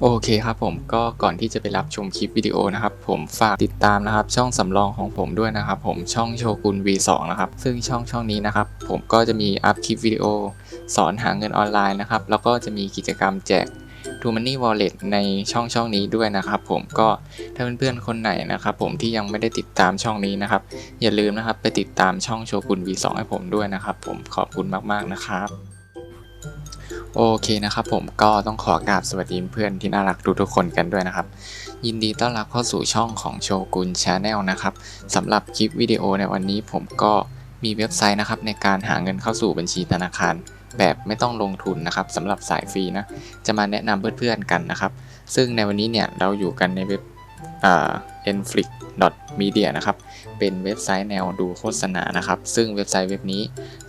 โอเคครับผมก็ก่อนที่จะไปรับชมคลิปวิดีโอนะครับผมฝากติดตามนะครับช่องสำรองของผมด้วยนะครับผมช่องโชกุน V2 นะครับซึ่งช่องช่องนี้นะครับผมก็จะมีอัพคลิปวิดีโอ สอนหาเงินออนไลน์นะครับแล้วก็จะมีกิจกรรมแจก t ูมันนี่วอลเล็ตในช่องช่องนี้ด้วยนะครับผมก็ถ้าเพื่อนๆคนไหนนะครับผมที่ยังไม่ได้ติดตามช่องนี้นะครับอย่าลืมนะครับไปติดตามช่องโชกุน V2 ให้ผมด้วยนะครับผมขอบคุณมากๆนะครับ โอเคนะครับผมก็ต้องขอกราบสวัสดีเพื่อนที่น่ารักทุกๆคนกันด้วยนะครับ ยินดีต้อนรับเข้าสู่ช่องของโชกุนชาแนลนะครับสำหรับคลิปวิดีโอในวันนี้ผมก็มีเว็บไซต์นะครับในการหาเงินเข้าสู่บัญชีธนาคาร แบบไม่ต้องลงทุนนะครับสำหรับสายฟรีนะจะมาแนะนำเพื่อนๆกันนะครับ ซึ่งในวันนี้เนี่ยเราอยู่กันในเว็บเอ่า media นะครับ เป็นเว็บไซต์แนวดูโฆษณานะครับ ซึ่งเว็บไซต์เว็บนี้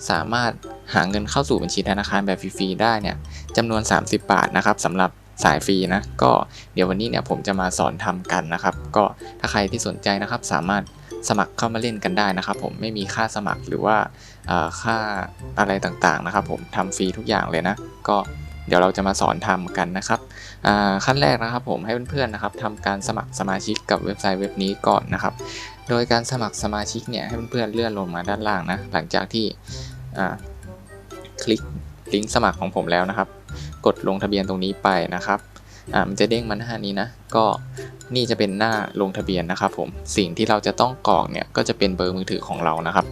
สามารถหาเงินเข้าสู่บัญชีธนาคารแบบฟรีๆได้เนี่ยจำนวน 30 บาทนะครับสำหรับสายฟรีนะ ก็เดี๋ยววันนี้เนี่ยผมจะมาสอนทำกันนะครับ ก็ถ้าใครที่สนใจนะครับ สามารถสมัครเข้ามาเล่นกันได้นะครับ ผมไม่มีค่าสมัครหรือว่าค่าอะไรต่างๆนะครับ ผมทำฟรีทุกอย่างเลยนะ ก็เดี๋ยวเราจะมาสอนทำกันนะครับ ขั้นแรกนะครับผมให้เพื่อนๆนะครับทำการสมัครสมาชิกกับเว็บไซต์เว็บนี้ก่อนนะครับ โดยการสมัครสมาชิกเนี่ยให้เพื่อนๆเลื่อนลงมาด้านล่างนะหลังจากที่คลิกลิงก์สมัครของผมแล้วนะครับ กดลงทะเบียนตรงนี้ไปนะครับมันจะเด้งมาหน้านี้นะ ก็นี่จะเป็นหน้าลงทะเบียนนะครับผมสิ่งที่เราจะต้องกรอกเนี่ยก็จะเป็นเบอร์มือถือของเรานะครับ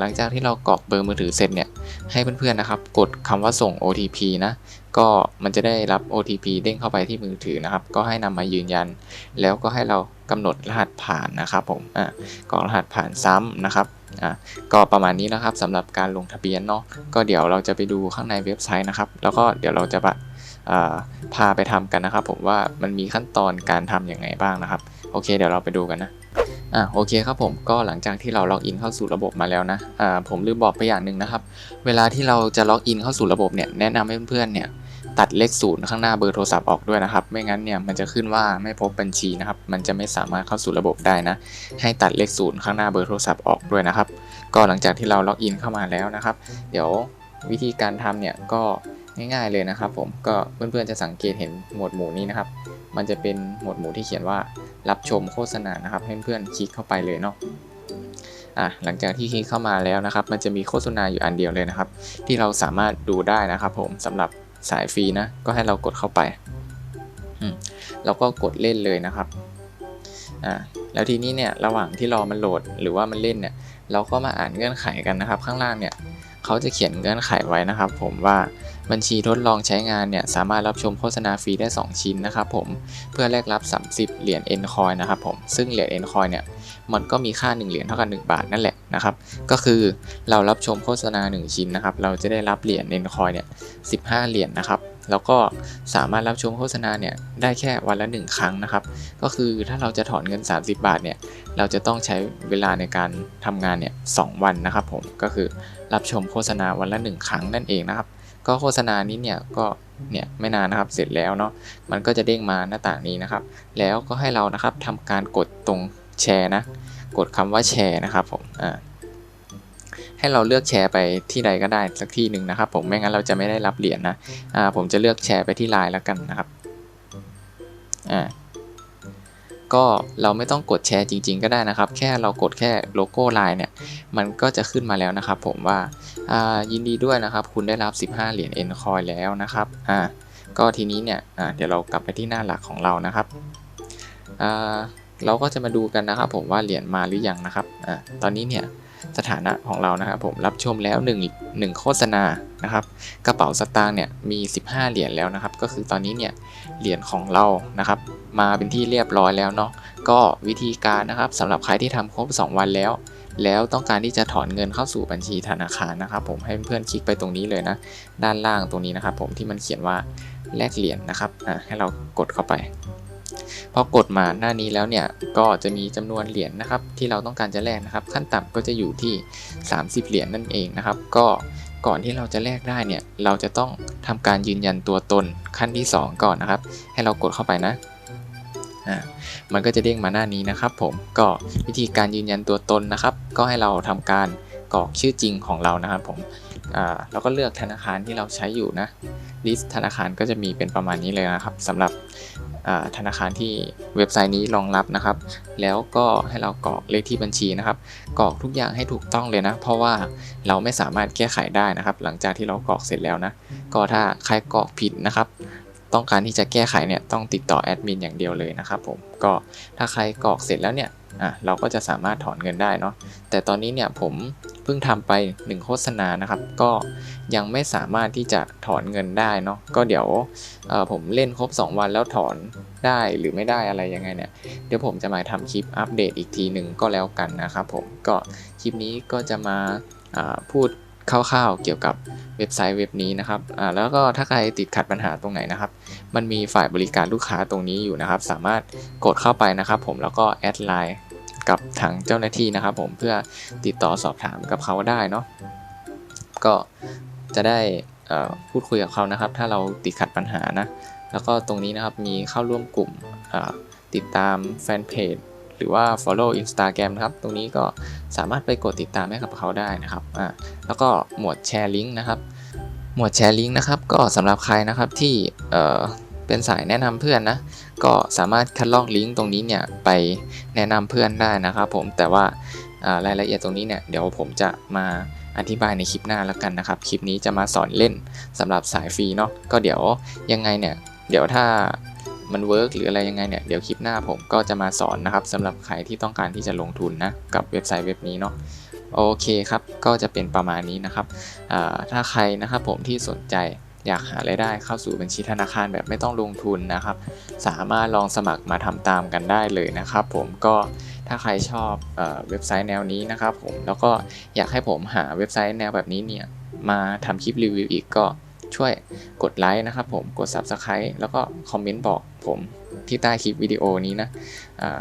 หลังจากที่เรากรอกเบอร์มือถือเสร็จเนี่ยให้เพื่อนๆนะครับ กดคำว่าส่ง OTP นะ ก็มันจะได้รับ OTP เด้งเข้าไปที่มือถือนะครับ ก็ให้นำมายืนยัน แล้วก็ให้เรากำหนดรหัสผ่านนะครับผมอ่ากรอกรหัสผ่านซ้ำนะครับอ่าก็ประมาณนี้นะครับสำหรับการลงทะเบียนเนาะก็เดี๋ยวเราจะไปดูข้างในเว็บไซต์นะครับ แล้วก็เดี๋ยวเราจะไปอ่าพาไปทำกันนะครับ ผมว่ามันมีขั้นตอนการทำยังไงบ้างนะครับ โอเค เดี๋ยวเราไปดูกันนะอะโอเคครับผมก็หลังจากที่เราล็อกอินเข้าสู่ระบบมาแล้วนะอ่าผมลืมบอกไปอย่างหนึ่งนะครับ เวลาที่เราจะล็อกอินเข้าสู่ระบบเนี่ยแนะนำให้เพื่อนๆเนี่ย ตัดเลขศูนย์ข้างหน้าเบอร์โทรศัพท์ออกด้วยนะครับ ไม่งั้นเนี่ยมันจะขึ้นว่าไม่พบบัญชีนะครับ มันจะไม่สามารถเข้าสู่ระบบได้นะ ให้ตัดเลขศูนย์ข้างหน้าเบอร์โทรศัพท์ออกด้วยนะครับ ก็หลังจากที่เราล็อกอินเข้ามาแล้วนะครับ เดี๋ยววิธีการทำเนี่ยก็ง่ายๆเลยนะครับ ผม ก็เพื่อนๆจะสังเกตเห็นหมวดหมู่นี้นะครับ มันจะเป็นหมวดหมู่ที่เขียนว่ารับชมโฆษณานะครับ ให้เพื่อนๆคลิกเข้าไปเลยเนาะอะหลังจากที่คลิกเข้ามาแล้วนะครับ มันจะมีโฆษณาอยู่อันเดียวเลยนะครับ ที่เราสามารถดูได้นะครับ ผมสำหรับ สายฟรีนะ ก็ให้เรากดเข้าไปอืมแล้วก็กดเล่นเลยนะครับอ่าแล้วทีนี้เนี่ยระหว่างที่รอมันโหลดหรือว่ามันเล่นเนี่ย เราก็มาอ่านเงื่อนไขกันนะครับ ข้างล่างเนี่ยเขาจะเขียนเงื่อนไขไว้นะครับ ผมว่า บัญชีทดลองใช้งานเนี่ยสามารถรับชมโฆษณาฟรีได้ 2 ชิ้นนะครับผมเพื่อแลกรับ 30 เหรียญ N coin นะครับผมซึ่งเหรียญ N coin เนี่ยมันก็มีค่า 1 เหรียญเท่ากับ1บาทนั่นแหละนะครับก็คือเรารับชมโฆษณา 1 ชิ้นนะครับเราจะได้รับเหรียญ N coin เนี่ย15 เหรียญนะครับแล้วก็สามารถรับชมโฆษณาเนี่ยได้แค่วันละ 1 ครั้งนะครับ ก็คือถ้าเราจะถอนเงิน 30 บาทเนี่ยเราจะต้องใช้เวลาในการทำงานเนี่ยสวันนะครับผมก็คือรับชมโฆษณาวันละ 1 ครั้งนั่นเองนะครับ ก็โฆษณานี้เนี่ยก็เนี่ยไม่นานนะครับเสร็จแล้วเนาะมันก็จะเด้งมาหน้าต่างนี้นะครับ แล้วก็ให้เรานะครับทำการกดตรงแชร์นะกดคำว่าแชร์นะครับผมอ่าให้เราเลือกแชร์ไปที่ใดก็ได้สักที่หนึ่งนะครับ ผมไม่งั้นเราจะไม่ได้รับเหรียญนะอ่าผมจะเลือกแชร์ไปที่ไลน์แล้วกันนะครับอ่า ก็เราไม่ต้องกดแชร์จริง ๆ ก็ได้นะครับ แค่เรากดแค่โลโก้ไลน์เนี่ย มันก็จะขึ้นมาแล้วนะครับผมว่ายินดีด้วยนะครับ คุณได้รับ 15 เหรียญ N coin แล้วนะครับอ่าก็ทีนี้เนี่ยอ่าเดี๋ยวเรากลับไปที่หน้าหลักของเรานะครับอ่าเราก็จะมาดูกันนะครับผมว่าเหรียญมาหรือยังนะครับอ่าตอนนี้เนี่ย สถานะของเรานะครับผมรับชมแล้ว1 1โฆษณานะครับ กระเป๋าสตางค์เนี่ยมี 15 เหรียญแล้วนะครับ ก็คือตอนนี้เนี่ยเหรียญของเรานะครับ มาเป็นที่เรียบร้อยแล้วเนาะก็วิธีการนะครับสำหรับใครที่ทำครบ 2 วันแล้ว แล้วต้องการที่จะถอนเงินเข้าสู่บัญชีธนาคารนะครับ ผมให้เพื่อนคลิกไปตรงนี้เลยนะ ด้านล่างตรงนี้นะครับ ผมที่มันเขียนว่าแลกเหรียญนะครับอ่าให้เรากดเข้าไป พอกดมาหน้านี้แล้วเนี่ยก็จะมีจำนวนเหรียญนะครับที่เราต้องการจะแลกนะครับ ขั้นต่ำก็จะอยู่ที่ 30 เหรียญนั่นเองนะครับ ก็ก่อนที่เราจะแลกได้เนี่ยเราจะต้องทำการยืนยันตัวตนขั้นที่ 2 ก่อนนะครับ ให้เรากดเข้าไปนะอ่ามันก็จะเด้งมาหน้านี้นะครับ ผมก็วิธีการยืนยันตัวตนนะครับ ก็ให้เราทำการกรอกชื่อจริงของเรานะครับผมอ่าเราก็เลือกธนาคารที่เราใช้อยู่นะลิสต์ธนาคารก็จะมีเป็นประมาณนี้เลยนะครับสำหรับ ธนาคารที่เว็บไซต์นี้รองรับนะครับ แล้วก็ให้เรากรอกเลขที่บัญชีนะครับกรอกทุกอย่างให้ถูกต้องเลยนะ เพราะว่าเราไม่สามารถแก้ไขได้นะครับ หลังจากที่เรากรอกเสร็จแล้วนะก็ถ้าใครกรอกผิดนะครับต้องการที่จะแก้ไขเนี่ยต้องติดต่อแอดมินอย่างเดียวเลยนะครับผมก็ถ้าใครกรอกเสร็จแล้วเนี่ยอะเราก็จะสามารถถอนเงินได้เนาะแต่ตอนนี้เนี่ยผม เพิ่งทำไป 1 โฆษณานะครับ ก็ยังไม่สามารถที่จะถอนเงินได้เนาะก็เดี๋ยวผมเล่นครบ 2 วันแล้วถอนได้หรือไม่ได้อะไรยังไงเนี่ย เดี๋ยวผมจะมาทำคลิปอัปเดตอีกทีหนึ่งก็แล้วกันนะครับผมก็คลิปนี้ก็จะมาอ่าพูดคร่าวๆเกี่ยวกับเว็บไซต์เว็บนี้นะครับ อ่า แล้วก็ถ้าใครติดขัดปัญหาตรงไหนนะครับ มันมีฝ่ายบริการลูกค้าตรงนี้อยู่นะครับ สามารถกดเข้าไปนะครับผม แล้วก็แอดไลน์ กับทางเจ้าหน้าที่นะครับ ผมเพื่อติดต่อสอบถามกับเขาได้เนาะก็จะได้พูดคุยกับเขานะครับ ถ้าเราติดขัดปัญหานะ แล้วก็ตรงนี้นะครับมีเข้าร่วมกลุ่มติดตามแฟนเพจหรือว่า follow Instagram นะครับ ตรงนี้ก็สามารถไปกดติดตามให้กับเขาได้นะครับอ่าแล้วก็หมวดแชร์ลิงก์นะครับ หมวดแชร์ลิงก์นะครับ ก็สำหรับใครนะครับที่เเป็นสายแนะนำเพื่อนนะ ก็สามารถคัดลอกลิงก์ตรงนี้เนี่ยไปแนะนำเพื่อนได้นะครับผมแต่ว่ารายละเอียดตรงนี้เนี่ยเดี๋ยวผมจะมาอธิบายในคลิปหน้าแล้วกันนะครับ คลิปนี้จะมาสอนเล่นสำหรับสายฟรีเนาะก็เดี๋ยวยังไงเนี่ยเดี๋ยวถ้ามันเวิร์กหรืออะไรยังไงเนี่ยเดี๋ยวคลิปหน้าผมก็จะมาสอนนะครับสำหรับใครที่ต้องการที่จะลงทุนนะกับเว็บไซต์เว็บนี้เนาะโอเคครับ ก็จะเป็นประมาณนี้นะครับถ้าใครนะครับผมที่สนใจ อยากหารายได้เข้าสู่บัญชีธนาคารแบบไม่ต้องลงทุนนะครับ สามารถลองสมัครมาทำตามกันได้เลยนะครับ ผมก็ถ้าใครชอบเออเว็บไซต์แนวนี้นะครับ ผมแล้วก็อยากให้ผมหาเว็บไซต์แนวแบบนี้เนี่ยมาทำคลิปรีวิวอีกก็ช่วยกดไลค์นะครับผมกด Subscribe แล้วก็คอมเมนต์บอกผมที่ใต้คลิปวิดีโอนี้นะอ่า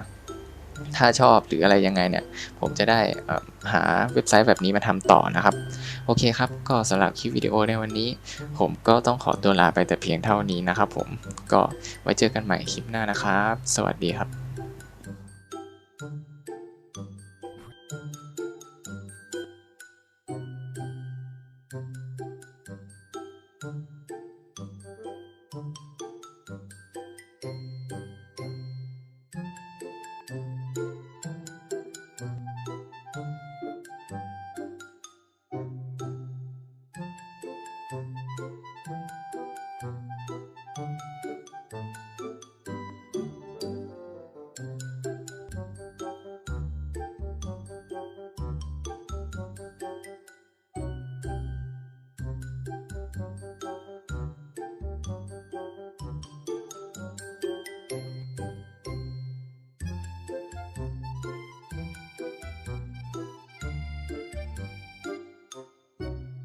ถ้าชอบหรืออะไรยังไงเนี่ย ผมจะได้หาเว็บไซต์แบบนี้มาทำต่อนะครับ โอเคครับ ก็สำหรับคลิปวิดีโอในวันนี้ ผมก็ต้องขอตัวลาไปแต่เพียงเท่านี้นะครับผมก็ไว้เจอกันใหม่คลิปหน้านะครับ สวัสดีครับ